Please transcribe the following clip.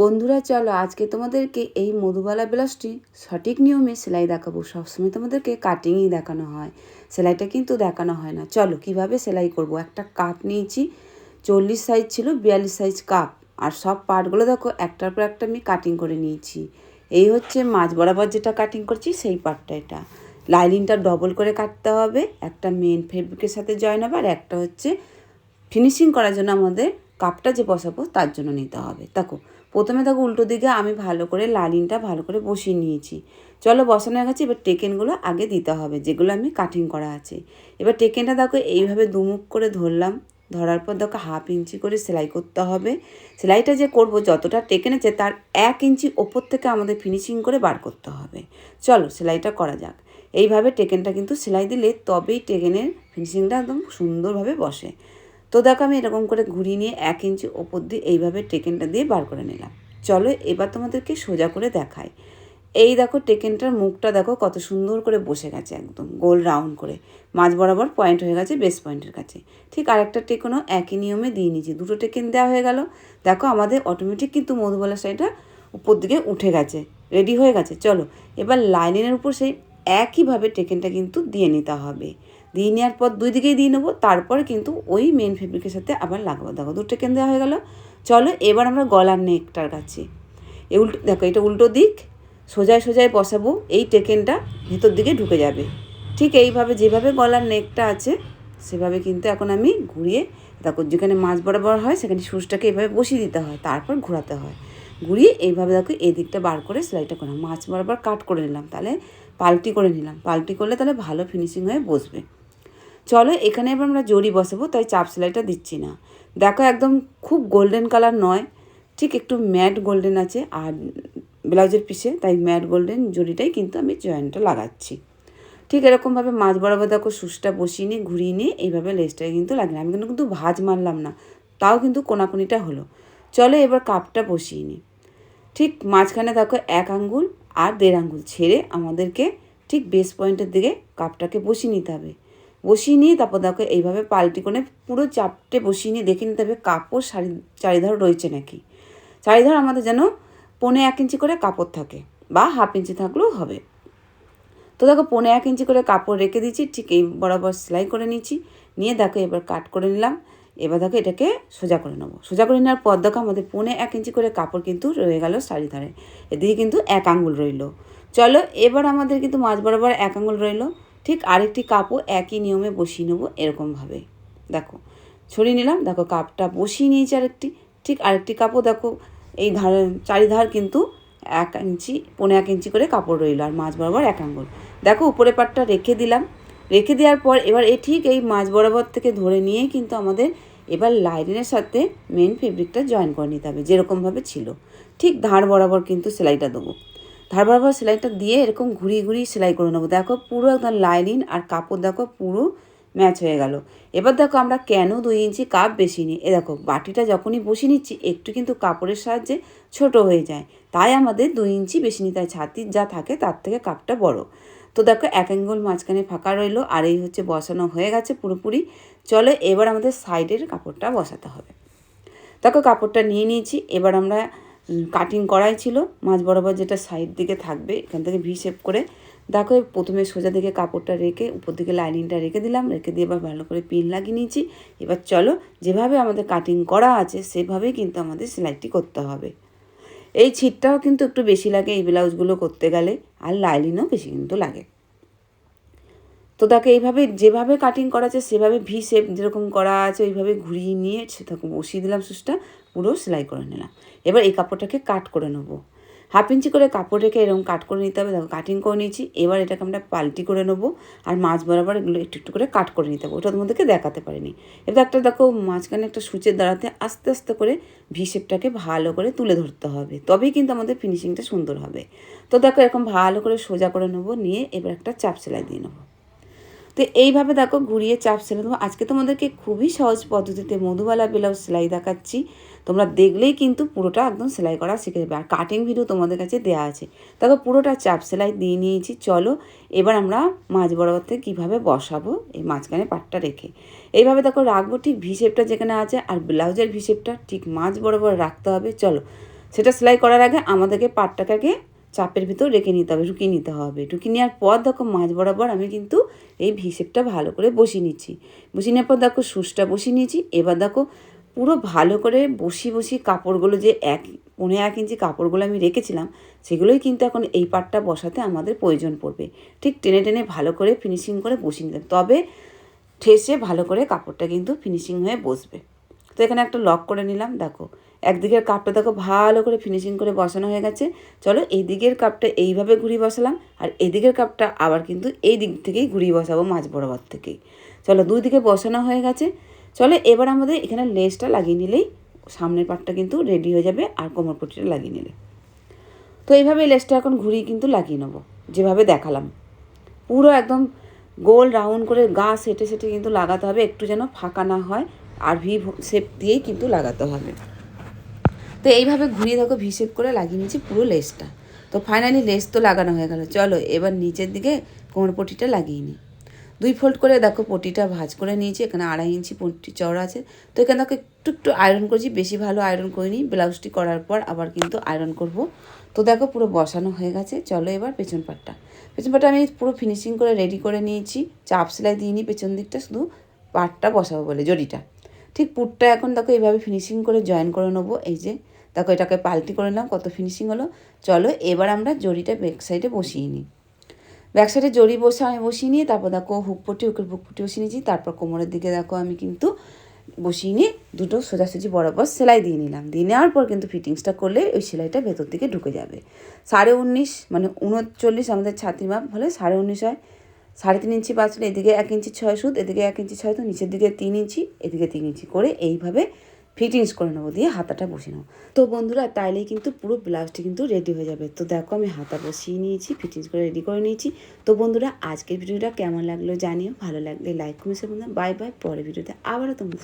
বন্ধুরা, চলো আজকে তোমাদেরকে এই মধুবালা ব্লাউজটি সঠিক নিয়মে সেলাই দেখাবো। সবসময় তোমাদেরকে কাটিংই দেখানো হয়। সেলাইটা কিন্তু দেখানো হয় না। চলো কীভাবে সেলাই করব? একটা কাপ নিয়েছি, চল্লিশ সাইজ ছিল, বিয়াল্লিশ সাইজ কাপ আর সব পার্টগুলো দেখো, একটার পর একটা আমি কাটিং করে নিয়েছি। এই হচ্ছে মাছ বরাবর যেটা কাটিং করছি, সেই পার্টটা এটা। লাইনিংটা ডবল করে কাটতে হবে। একটা মেন ফেব্রিকের সাথে জয়েন হবে আর একটা হচ্ছে ফিনিশিং করার জন্য আমাদের কাপটা যে বসাবো তার জন্য নিতে হবে। দেখো, প্রথমে দেখো উল্টো দিকে আমি ভালো করে লাইনিংটা ভালো করে বসিয়ে নিয়েছি। চলো বসানো গেছে, এবার টেকেনগুলো আগে দিতে হবে, যেগুলো আমি কাটিং করা আছে। এবার টেকেনটা দেখো এইভাবে দুমুখ করে ধরলাম, ধরার পর দেখো হাফ ইঞ্চি করে সেলাই করতে হবে। সেলাইটা যে করব, যতটা টেকেনেছে তার এক ইঞ্চি ওপর থেকে আমাদের ফিনিশিং করে বার করতে হবে। চলো সেলাইটা করা যাক। এইভাবে টেকেনটা কিন্তু সেলাই দিলে তবেই টেকেনের ফিনিশিংটা একদম সুন্দরভাবে বসে। তো দেখো আমি এরকম করে ঘুরিয়ে নিয়ে এক ইঞ্চি ওপর দিয়ে এইভাবে টেকেনটা দিয়ে বার করে নিলাম। চলো এবার তোমাদেরকে সোজা করে দেখাই। এই দেখো টেকেনটার মুখটা দেখো কত সুন্দর করে বসে গেছে একদম, গোল রাউন্ড করে। মাঝ বরাবর পয়েন্ট হয়ে গেছে, বেস পয়েন্টের কাছে। ঠিক আরেকটা টেকেনও একই নিয়মে দিয়ে নিয়েছি। দুটো টেকেন দেওয়া হয়ে গেল। দেখো আমাদের অটোমেটিক কিন্তু মধুবালা শাড়িটা উপর দিকে উঠে গেছে রেডি হয়ে গেছে। চলো এবার লাইনিংয়ের উপর সেই একইভাবে টেকেনটা কিন্তু দিয়ে নিতে হবে। দিয়ে নেওয়ার পর দুই দিকেই দিয়ে নেব, তারপরে কিন্তু ওই মেন ফেব্রিকের সাথে আবার লাগাবো। দেখো দুটো টেকেন দেওয়া হয়ে গেল? চলো এবার আমরা গলার নেকটার কাছে। এ উল্টো, দেখো, এটা উল্টো দিক, সোজায় সোজায় বসাবো, এই টেকেনটা ভেতর দিকে ঢুকে যাবে। ঠিক এইভাবে যেভাবে গলার নেকটা আছে, সেভাবে কিন্তু এখন আমি ঘুরিয়ে, দেখো, যেখানে মাছ বরাবর হয়, সেখানে সুচটাকে এইভাবে বসিয়ে দিতে হয়, তারপর ঘোরাতে হয়। ঘুরিয়ে এইভাবে, দেখো, এই দিকটা বার করে সেলাইটা করলাম। মাছ বরাবর কাট করে নিলাম, তাহলে পাল্টি করে নিলাম। পাল্টি করলে তাহলে ভালো ফিনিশিং হয়ে বসবে। চলো এখানে এবার আমরা জড়ি বসাবো, তাই চাপ সেলাইটা দিচ্ছি না। দেখো একদম খুব গোল্ডেন কালার নয়, ঠিক একটু ম্যাট গোল্ডেন আছে, আর ব্লাউজের পিসে, তাই ম্যাট গোল্ডেন জড়িটাই কিন্তু আমি জয়েন্টটা লাগাচ্ছি। ঠিক এরকমভাবে মাছ বরাবর দেখো সুসটা বসিয়ে নিয়ে, ঘুরিয়ে নিয়ে এইভাবে লেসটাকে কিন্তু লাগলাম আমি কিন্তু কিন্তু ভাজ মারলাম না, তাও কিন্তু কোনাকুনিটা হলো। চলো এবার কাপটা বসিয়ে নিই। ঠিক মাঝখানে দেখো এক আঙ্গুল আর দেড় আঙ্গুল ছেড়ে আমাদেরকে ঠিক বেস পয়েন্টের দিকে কাপটাকে বসিয়ে নিতে হবে। বসিয়ে নিয়ে তারপর দেখো এইভাবে পাল্টি করে পুরো চাপটে বসিয়ে নিয়ে দেখে নিতে হবে কাপড় শাড়ি, চারিধার রয়েছে নাকি। চারিধার আমাদের যেন পনে এক ইঞ্চি করে কাপড় থাকে বা হাফ ইঞ্চি থাকলেও হবে। তো দেখো পনে এক ইঞ্চি করে কাপড় রেখে দিচ্ছি ঠিক এই বরাবর সেলাই করে নিচ্ছি নিয়ে দেখো এবার কাট করে নিলাম। এবার দেখো এটাকে সোজা করে নেব। সোজা করে নেওয়ার পর দেখো আমাদের পনে এক ইঞ্চি করে কাপড় কিন্তু রয়ে গেল শাড়ি ধারে এদিকে কিন্তু এক আঙ্গুল রইল। চলো এবার আমাদের কিন্তু মাঝ বরাবর এক আঙ্গুল রইল। ঠিক আরেকটি কাপও একই নিয়মে বসিয়ে নেব এরকমভাবে। দেখো, ছড়িয়ে নিলাম, দেখো কাপটা বসিয়ে নিয়েছি আরেকটি, ঠিক আরেকটি কাপও দেখো, এই ধার, চারিধার কিন্তু এক ইঞ্চি, পনে এক ইঞ্চি করে কাপড় রইল আর মাছ বরাবর এক আঙ্গুল। দেখো উপরে পাটটা রেখে দিলাম। রেখে দেওয়ার পর এবার এ ঠিক এই মাছ বরাবর থেকে ধরে নিয়েই কিন্তু আমাদের এবার লাইনের সাথে মেন ফেব্রিকটা জয়েন করে নিতে হবে, যেরকমভাবে ছিল। ঠিক ধার বরাবর কিন্তু সেলাইটা দেবো। ধার বরাবর সেলাইটা দিয়ে এরকম ঘুরিয়ে ঘুরিয়ে সেলাই করে নেব। দেখো পুরো একদম লাইনিং আর কাপড় দেখো পুরো ম্যাচ হয়ে গেল। এবার দেখো আমরা কেন দুই ইঞ্চি কাপ বেশি নিই? এ দেখো, বাটিটা যখনই বসিয়ে নিচ্ছি, একটু কিন্তু কাপড়ের সাহায্যে ছোট হয়ে যায়। তাই আমাদের দুই ইঞ্চি বেশি নিতে হয়। ছাতির যা থাকে তার থেকে কাপটা বড়। তো দেখো এক অ্যাঙ্গল মাঝখানে ফাঁকা রইল আর এই হচ্ছে বসানো হয়ে গেছে পুরোপুরি। চলো এবার আমাদের সাইডের কাপড়টা বসাতে হবে। দেখো কাপড়টা নিয়ে নিয়েছি। এবার আমরা কাটিং করাই ছিল। মাঝ বরাবর যেটা সাইড দিকে থাকবে, এখান থেকে ভি শেপ করে দেখো প্রথমে সোজা দিকে কাপড়টা রেখে উপর দিকে লাইনিংটা রেখে দিলাম, রেখে দিয়ে এবার ভালো করে পিন লাগিয়ে নিয়েছি। এবার চলো, যেভাবে আমাদের কাটিং করা আছে, সেভাবেই কিন্তু আমাদের সেলাইটি করতে হবে। এই ছিটটাও কিন্তু একটু বেশি লাগে এই ব্লাউজগুলো করতে গেলে, আর লাইলিনও বেশি কিন্তু লাগে। তো তাকে এইভাবে যেভাবে কাটিং করা আছে, সেভাবে ভি শেপ যেরকম করা আছে, ওইভাবে ঘুরিয়ে নিয়ে সেটাকে বসিয়ে দিলাম সুসটা পুরো সেলাই করে নিলাম। এবার এই কাপড়টাকে কাট করে নেব। হাফ ইঞ্চি করে কাপড় রেখে এরকম কাট করে নিতে হবে। দেখো কাটিং করে নিয়েছি। এবার এটাকে আমরা পাল্টি করে নেব আর মাছ বরাবর এগুলো একটু একটু করে কাট করে নিতে হবে। ওটা তোমাদেরকে দেখাতে পারিনি। এবার একটা দেখো, মাঝখানে একটা সূচের দাঁড়াতে আস্তে আস্তে করে ভি শেপটাকে ভালো করে তুলে ধরতে হবে। তবেই কিন্তু আমাদের ফিনিশিংটা সুন্দর হবে। তো দেখো, এরকম ভালো করে সোজা করে নেব, নিয়ে এবার একটা চাপ সেলাই দিয়ে নেব। তো এইভাবে দেখো ঘুরিয়ে চাপ সেলাই দেবো। আজকে তোমাদেরকে খুবই সহজ পদ্ধতিতে মধুবালা ব্লাউজ সেলাই দেখাচ্ছি। তোমরা দেখলেই কিন্তু পুরোটা একদম সেলাই করা শিখে যাবে। আর কাটিং ভিডিও তোমাদের কাছে দেওয়া আছে। দেখো পুরোটা চাপ সেলাই দিয়ে নিয়েছি, চলো। এবার আমরা মাছ বরাবর থেকে কীভাবে বসাবো এই মাঝখানে পাটটা রেখে। এইভাবে দেখো রাখব ঠিক ভিসেপটা যেখানে আছে, আর ব্লাউজের ভিসেপটা ঠিক মাছ বরাবর রাখতে হবে। চলো, সেটা সেলাই করার আগে আমাদেরকে পাটটাকে চাপের ভিতর রেখে নিতে হবে ঢুকিয়ে নিতে হবে। ঢুকিয়ে নেওয়ার পর দেখো মাঝ বরাবর আমি কিন্তু এই ভিসেপটা ভালো করে বসিয়ে নিচ্ছি। বসিয়ে নেওয়ার পর দেখো সুসটা বসিয়ে নিয়েছি। এবার দেখো পুরো ভালো করে বসিয়ে বসি কাপড়গুলো যে এক পনেরো এক ইঞ্চি কাপড়গুলো আমি রেখেছিলাম, সেগুলোই কিন্তু এখন এই পাটটা বসাতে আমাদের প্রয়োজন পড়বে। ঠিক টেনে টেনে ভালো করে ফিনিশিং করে বসিয়ে নিতে। তবে ঠেসে ভালো করে কাপড়টা কিন্তু ফিনিশিং হয়ে বসবে। তো এখানে একটা লক করে নিলাম, দেখো। একদিকের কাপটা দেখো ভালো করে ফিনিশিং করে বসানো হয়ে গেছে। চলো এই দিকের কাপটা এইভাবে ঘুরিয়ে বসালাম, আর এদিকের কাপটা আবার কিন্তু এই দিক থেকেই ঘুরিয়ে বসাবো মাঝ বরাবর থেকেই। চলো দুই দিকে বসানো হয়ে গেছে। চলো এবার আমাদের এখানে লেসটা লাগিয়ে নিলেই সামনের পাটটা কিন্তু রেডি হয়ে যাবে, আর কোমর পট্টিটা লাগিয়ে নিলে। তো এইভাবে লেসটা এখন ঘুরিয়ে কিন্তু লাগিয়ে নেব, যেভাবে দেখালাম। পুরো একদম গোল রাউন্ড করে গা সেটে সেটে কিন্তু লাগাতে হবে, একটু যেন ফাঁকা না হয়, আর ভি শেপ দিয়েই কিন্তু লাগাতে হবে। তো এইভাবে ঘুরিয়ে দেখো শেপ করে লাগিয়ে নিয়েছি পুরো লেসটা। তো ফাইনালি লেস তো লাগানো হয়ে গেল। চলো, এবার নিচের দিকে কোমর পটিটা লাগিয়ে নিই। দুই ফোল্ড করে দেখো, পটিটা ভাঁজ করে নিয়েছি। এখানে আড়াই ইঞ্চি পটি চওড়া আছে। তো এখানে দেখো, একটু একটু আয়রন করেছি। বেশি ভালো আয়রন করিনি। ব্লাউজটি করার পর আবার কিন্তু আয়রন করব। তো দেখো, পুরো বসানো হয়ে গেছে। চলো এবার পেছন পাটটা। পেছন পাটটা আমি পুরো ফিনিশিং করে রেডি করে নিয়েছি। চাপ সেলাই দিইনি পেছন দিকটা। শুধু পাটটা বসাবো বলে, জড়িটা। ঠিক পুটটা এখন দেখো এইভাবে ফিনিশিং করে জয়েন করে নেব। এই যে, দেখো এটাকে পাল্টি করে নিলাম কত ফিনিশিং হলো। চলো এবার আমরা জড়িটা ব্যাক সাইডে বসিয়ে নিই। ব্যাক সাইডে জড়ি বসে আমি বসিয়ে নিয়ে তারপর দেখো হুক পটি হুকের বুক পটি বসিয়ে নিয়েছি। তারপর কোমরের দিকে দেখো আমি কিন্তু বসিয়ে নিয়ে দুটো সোজাসুজি বরাবর সেলাই দিয়ে নিলাম। দিয়ে নেওয়ার পর কিন্তু ফিটিংসটা করলে ওই সেলাইটা ভেতর দিকে ঢুকে যাবে। সাড়ে উনিশ মানে উনচল্লিশ আমাদের ছাতি মাপ হলে সাড়ে উনিশ হয়। সাড়ে তিন ইঞ্চি পাঁচ এদিকে এক ইঞ্চি ছয় সুদ এদিকে এক ইঞ্চি ছয় তো নিচের দিকে তিন ইঞ্চি, এদিকে তিন ইঞ্চি করে এইভাবে ফিটিংস করে নেব দিয়ে হাতাটা বসিয়ে নেব। তো বন্ধুরা, তাইলেই কিন্তু পুরো ব্লাউজটি কিন্তু রেডি হয়ে যাবে। তো দেখো, আমি হাতা বসিয়ে নিয়েছি, ফিটিংস করে রেডি করে নিয়েছি। তো বন্ধুরা, আজকের ভিডিওটা কেমন লাগল জানিও। ভালো লাগলে লাইক কমেন্ট বাই বাই, পরের ভিডিওতে আবারও তোমাদের